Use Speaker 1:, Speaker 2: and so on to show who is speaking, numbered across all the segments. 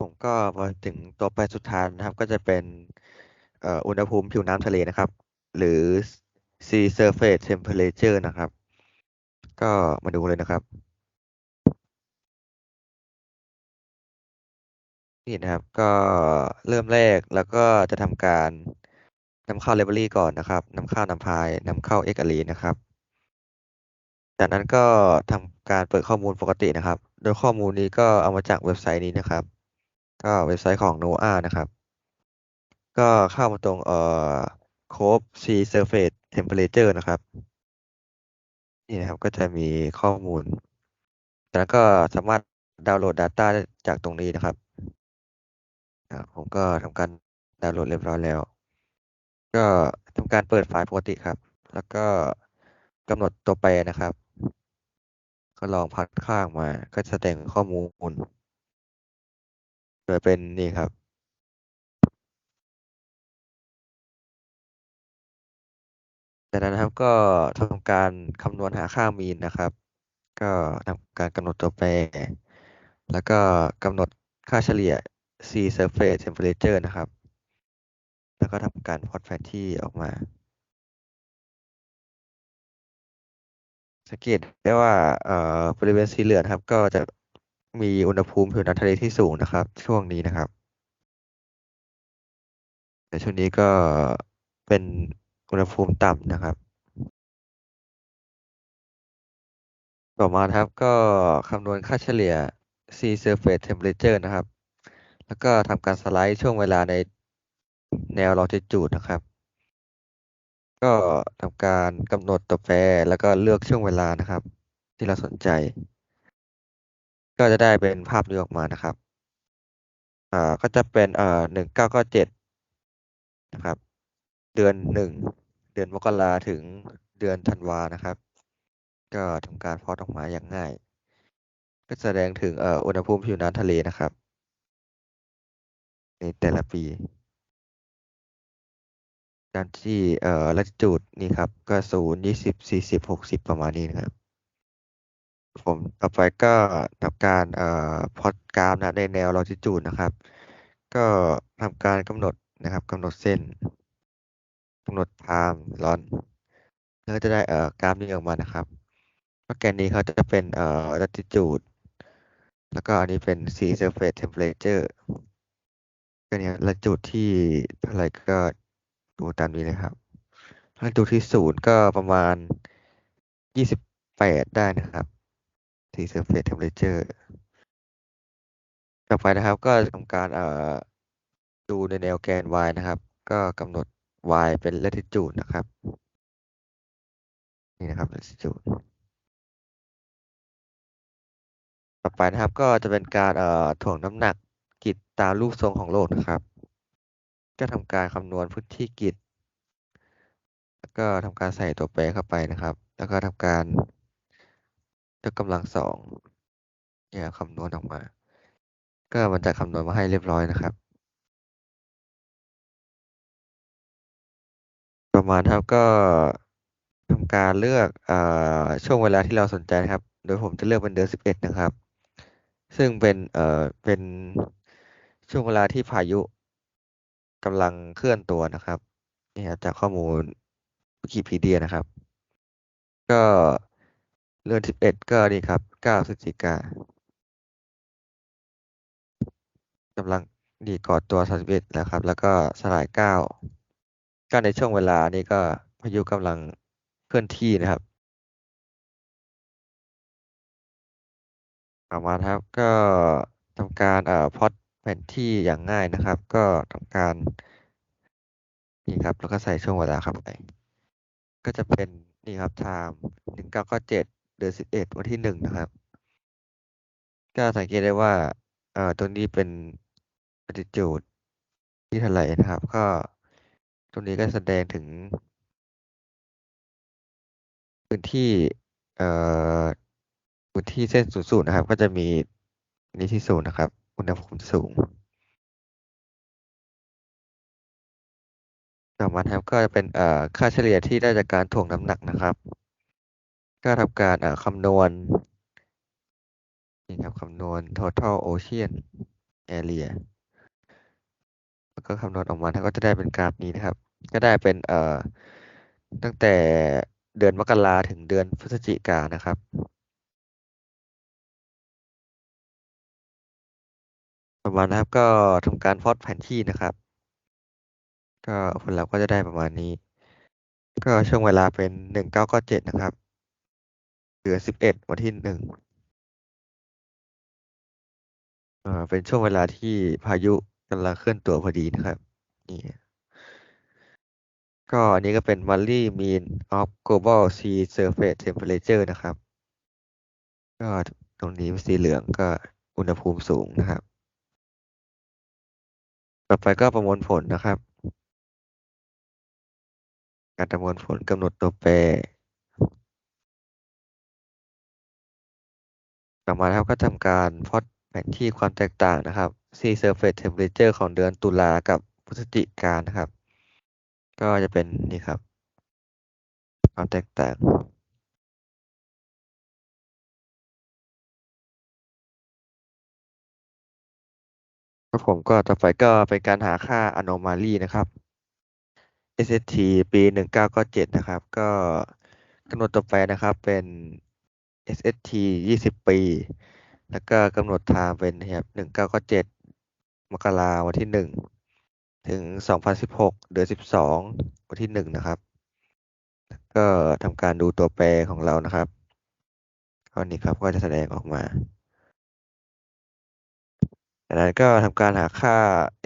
Speaker 1: ผมก็มาถึงตัวแปรสุดท้ายนะครับ ก็จะเป็นอ่ออุณหภูมิผิวน้ำทะเลนะครับ หรือ sea surface temperature นะครับ ก็มาดูเลยนะครับ นี่นะครับก็เริ่มแรกแล้วก็จะทำการนำเข้า library ก่อนนะครับนำเข้านำพายนำเข้า x array นะครับ จากนั้นก็ทำการเปิดข้อมูลปกตินะครับ โดยข้อมูลนี้ก็เอามาจากเว็บไซต์นี้นะครับ ก็เว็บไซต์ของ NOAA นะครับ ก็เข้ามาตรงเอ่อ Cove Sea Surface Temperature นะครับ นี่นะครับก็จะมีข้อมูลจากนั้นก็สามารถดาวน์โหลด Data ได้จากตรงนี้นะครับ ผมก็ทำการดาวน์โหลดเรียบร้อยแล้ว ก็ทำการเปิดไฟล์ปกติครับ แล้วก็กำหนดตัวแปรนะครับ ก็ลองพัดข้างมา ก็แสดงข้อมูล โดยเป็นนี่ครับจากนั้นนะครับก็ทำการคำนวณหาค่ามีนนะครับ ก็ทำการกำหนดตัวแปร แล้วก็กำหนดค่าเฉลี่ย sea surface temperature นะครับ แล้วก็ทำการพลอตแผนที่ออกมา สังเกตได้ว่าเอ่อบริเวณสีเหลืองครับ ก็จะ มีอุณหภูมิผิวน้ำทะเลที่สูงนะครับ ช่วงนี้นะครับ แต่ช่วงนี้ก็เป็นอุณหภูมิต่ำนะครับ ต่อมาครับก็คำนวณค่าเฉลี่ย sea surface temperature นะครับ แล้วก็ทำการสไลด์ช่วงเวลาในแนว longitude นะครับ ก็ทำการกำหนดตัวแปรแล้วก็เลือกช่วงเวลานะครับ ที่เราสนใจ ก็จะได้เป็นภาพนี้ออกมานะครับอ่าก็จะเป็นเอ่อหนึ่งเก้าเก้าเจ็ดนะครับ เดือนหนึ่งเดือนมกราถึงเดือนธันวานะครับ ก็ทำการพลอออกมาอย่างง่าย ก็แสดงถึงเอ่ออุณหภูมิผิวน้ำทะเลนะครับ ในแต่ละปีด้านที่เอ่อ latitude นี่ครับ ก็ศูนย์ยี่สิบสี่สิบหกสิบประมาณนี้นะครับ ผมต่อไปก็ทำการเอ่อพอตกราฟนะในแนว longitude นะครับ ก็ทำการกำหนดนะครับกำหนดเส้นกำหนด time ร้อนแล้วก็จะได้เอ่อกราฟนี้ออกมานะครับก็แกนนี้เขาจะเป็นเอ่อ latitude แล้วก็อันนี้เป็น sea surface temperature ก็เนี่ย latitude ที่เท่าไหร่ก็ดูตามนี้เลยครับ latitude ที่ศูนย์ก็ประมาณยี่สิบแปดได้นะครับ sea surface temperature ต่อไปนะครับก็ทำการเอ่อดูในแนวแกน y นะครับ ก็กำหนด y เป็น latitude นะครับ นี่นะครับ latitude ต่อไปนะครับก็จะเป็นการเอ่อถ่วงน้ำหนักกิจตามรูปทรงของโลกนะครับ ก็ทำการคำนวณพื้นที่กิจแล้วก็ทำการใส่ตัวแปรเข้าไปนะครับ แล้วก็ทำการ ยกกำลังสองเนี่ยคำนวณออกมา ก็มันจะคำนวณมาให้เรียบร้อยนะครับ ประมาณครับก็ทำการเลือกอช่วงเวลาที่เราสนใจครับ โดยผมจะเลือกเป็นเดือนสิบเอ็ดนะครับ ซึ่งเป็นเอ่อเป็นช่วงเวลาที่พายุกำลังเคลื่อนตัวนะครับนี่ครับจากข้อมูลวิกิพีเดียนะครับ ก็ เดือนสิบเอ็ดก็นี่ครับเก้าพฤศจิกากำลังดีก่อตัวสามสิบเอ็ดแล้วครับ แล้วก็สลายเก้าก็ในช่วงเวลานี้ก็พายุกำลังเคลื่อนที่นะครับต่อมาครับก็ทำการเอ่อพอตแผนที่อย่างง่ายนะครับ ก็ทำการนี่ครับ แล้วก็ใส่ช่วงเวลาเข้าไป ก็จะเป็นนี่ครับไทม์หนึ่งเก้าเก้าเจ็ด เดือนสิบเอ็ดวันที่หนึ่งนะครับ ก็สังเกตได้ว่าเอ่อตัวนี้เป็น latitude ที่เท่าไหร่นะครับ ก็ตรงนี้ก็แสดงถึง พื้นที่เอ่อพื้นที่เส้นศูนย์สูตรนะครับ ก็จะมีนี้ที่ศูนย์นะครับ อุณหภูมิสูงต่อมาครับก็จะเป็นเอ่อค่าเฉลี่ยที่ได้จากการถ่วงน้ำหนักนะครับ ก็ทำการอ่อคำนวณนี่ครับคำนวณ total ocean area แล้วก็คำนวณออกมาท่านก็จะได้เป็นกราฟนี้นะครับ ก็ได้เป็นเอ่อตั้งแต่เดือนมกราถึงเดือนพฤศจิกานะครับประมาณนะครับก็ทำการพอตแผนที่นะครับ ก็ผลลัพธ์ก็จะได้ประมาณนี้ ก็ช่วงเวลาเป็นหนึ่งเก้าเก้าเจ็ดนะครับ เดือนสิบเอ็ดวันที่หนึ่งอ่าเป็นช่วงเวลาที่พายุกำลังเคลื่อนตัวพอดีนะครับนี่ก็อันนี้ก็เป็น monthly mean of global sea surface temperature นะครับ ก็ตรงนี้สีเหลืองก็อุณหภูมิสูงนะครับ ต่อไปก็ประมวลผลนะครับ การประมวลผลกำหนดตัวแปร ต่อมานะครับก็ทำการพอตแผนที่ความแตกต่างนะครับ sea surface temperature ของเดือนตุลากับพฤศจิกายนนะครับ ก็จะเป็นนี่ครับ ความแตกต่างครับผมก็ต่อไปก็เป็นการหาค่า anomaly นะครับ SST ปีหนึ่งเก้าก็เจ็ดนะครับ ก็กำหนดต่อไปนะครับเป็น SST ยี่สิบปี แล้วก็กำหนด time เป็นนะครับหนึ่งเก้าก็เจ็ดมกราวันที่หนึ่งถึงสองพันสิบหกเดือนสิบสองวันที่หนึ่งนะครับ ก็ทำการดูตัวแปรของเรานะครับข้อนี้ครับก็จะแสดงออกมาจากนั้นก็ทำการหาค่า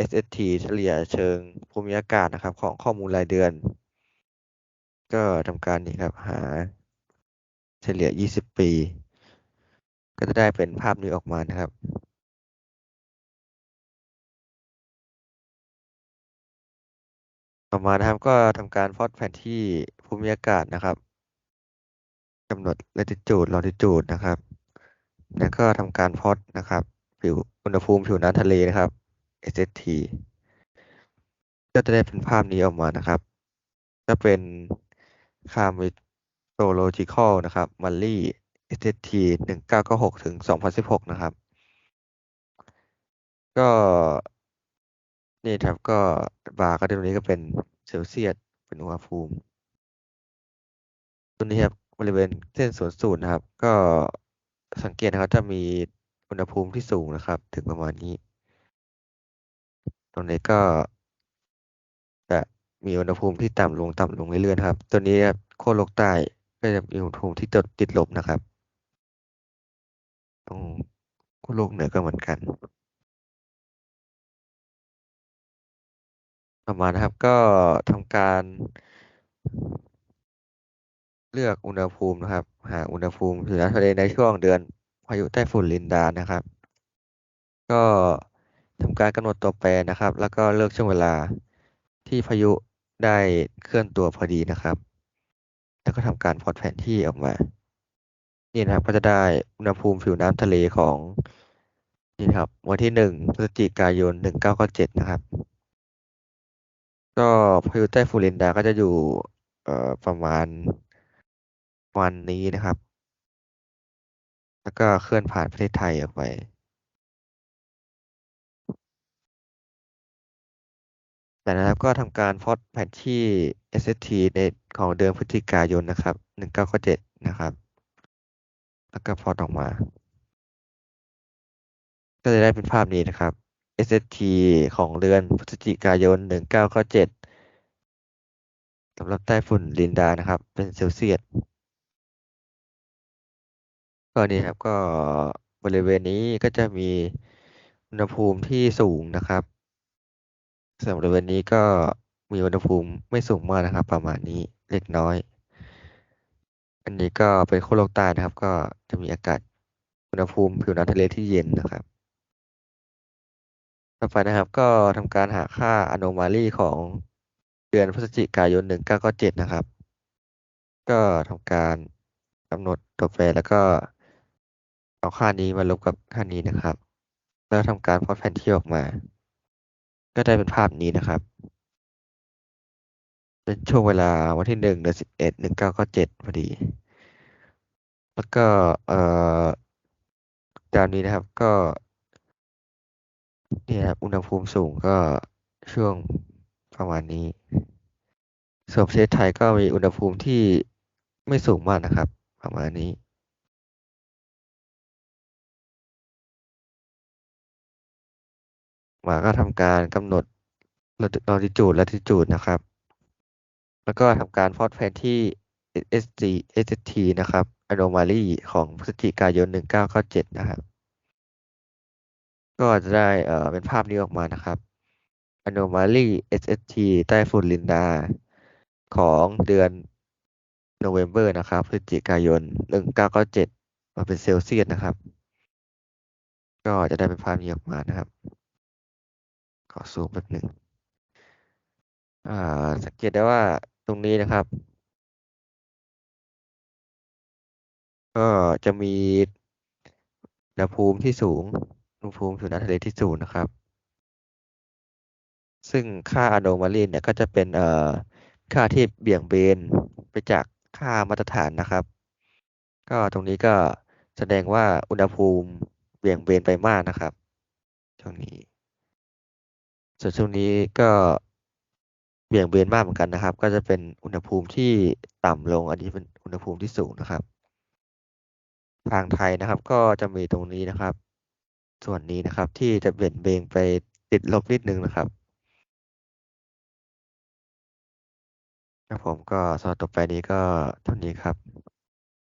Speaker 1: SST เฉลี่ยเชิงภูมิอากาศนะครับ ของข้อมูลรายเดือน ก็ทำการนี่ครับหา เฉลี่ย 20 ปี ก็จะได้เป็นภาพนี้ออกมานะครับต่อมานะครับก็ทำการพลอตแผนที่ภูมิอากาศนะครับกำหนด latitude longitude นะครับ แล้วก็ทำการพลอตนะครับผิวอุณหภูมิผิวน้ำทะเลนะครับ SST ก็จะได้เป็นภาพนี้ออกมานะครับ ก็เป็นค่า meteorological นะครับ monthly SST หนึ่งเก้าเก้าหกถึงสองพันสิบหกนะครับ ก็ นี่ครับก็บาร์ก็ตรงนี้ก็เป็นเซลเซียสเป็นอุณหภูมิตัวนี้ครับบริเวณเส้นศูนย์สูตรนะครับ ก็สังเกตนะครับถ้ามีอุณหภูมิที่สูงนะครับ ถึงประมาณนี้ ตรงนี้ก็จะมีอุณหภูมิที่ต่ำลงต่ำลงเรื่อยๆครับ ตัวนี้ครับโคโลกใต้ ก็จะมีอุณหภูมิที่ติดติดลบนะครับตรงโคโลกเหนือก็เหมือนกัน ต่อมานะครับก็ทำการเลือกอุณหภูมินะครับ หาอุณหภูมิผิวน้ำทะเลในช่วงเดือนพายุไต้ฝุ่นลินดานะครับ ก็ทำการกำหนดตัวแปรนะครับ แล้วก็เลือกช่วงเวลาที่พายุได้เคลื่อนตัวพอดีนะครับ แล้วก็ทำการพลอตแผนที่ออกมา นี่นะครับ ก็จะได้อุณหภูมิผิวน้ำทะเลของนี่ครับ วันที่หนึ่งพฤศจิกายนหนึ่งเก้าเก้าเจ็ดนะครับ ก็พายุไต้ฝุ่นลินดาก็จะอยู่เอ่อประมาณวันนี้นะครับ แล้วก็เคลื่อนผ่านประเทศไทยออกไป จากนั้นครับก็ทำการพอตแผนที่ SST ในของเดือนพฤศจิกายนนะครับหนึ่งเก้าเจ็ดนะครับ แล้วก็พอตออกมา ก็จะได้เป็นภาพนี้นะครับ SST ของเดือนพฤศจิกายนหนึ่งเก้าเจ็ดสำหรับใต้ฝุ่นลินดานะครับ เป็นเซลเซียสก็นี่ครับก็บริเวณนี้ก็จะมีอุณหภูมิที่สูงนะครับ ส่วนบริเวณนี้ก็มีอุณหภูมิไม่สูงมากนะครับ ประมาณนี้เล็กน้อย อันนี้ก็เป็นโคโลกใต้นะครับ ก็จะมีอากาศอุณหภูมิผิวน้ำทะเลที่เย็นนะครับต่อไปนะครับ ก็ทำการหาค่า anomaly ของเดือนพฤศจิกายนหนึ่งเก้าก้าเจ็ดนะครับ ก็ทำการกำหนดตัวแปรแล้วก็เอาค่านี้มาลบกับค่านี้นะครับ แล้วทำการพอตแผนที่ออกมา ก็ได้เป็นภาพนี้นะครับ เป็นช่วงเวลาวันที่หนึ่งเดือนสิบเอ็ดหนึ่งเก้าก้าเจ็ดพอดี แล้วก็เอ่อตามนี้นะครับก็นี่ครับอุณหภูมิสูงก็ช่วงประมาณนี้ส่วนประเทศไทยก็มีอุณหภูมิที่ไม่สูงมากนะครับ ประมาณนี้ มาก็ทำการกำหนด longitude latitude นะครับ แล้วก็ทำการพอตแผนที่ SG SST นะครับ anomaly ของพฤศจิกายน 1997 นะครับ ก็จะได้เอ่อเป็นภาพนี้ออกมานะครับ anomaly SST ใต้ฝุ่นลินดา ของเดือนโนเวมเบอร์นะครับพฤศจิกายน 1997 มาเป็นเซลเซียสนะครับ ก็จะได้เป็นภาพนี้ออกมานะครับ ขอซูมแป๊บหนึ่งสังเกตได้ว่าตรงนี้นะครับ ก็จะมีอุณหภูมิที่สูงอุณหภูมิสู่น้ำทะเลที่สูงนะครับ ซึ่งค่า anomaly เนี่ยก็จะเป็นเอ่อค่าที่เบี่ยงเบนไปจากค่ามาตรฐานนะครับ ก็ตรงนี้ก็แสดงว่าอุณหภูมิเบี่ยงเบนไปมากนะครับ ช่วงนี้ ส่วนช่วงนี้ก็เบี่ยงเบนมากเหมือนกันนะครับ ก็จะเป็นอุณหภูมิที่ต่ำลง อันนี้เป็นอุณหภูมิที่สูงนะครับ ทางไทยนะครับ ก็จะมีตรงนี้นะครับ ส่วนนี้นะครับที่จะเบี่ยงเบนไปติดลบนิดนึงนะครับครับผมก็สำหรับต่อไปนี้ก็เท่านี้ครับ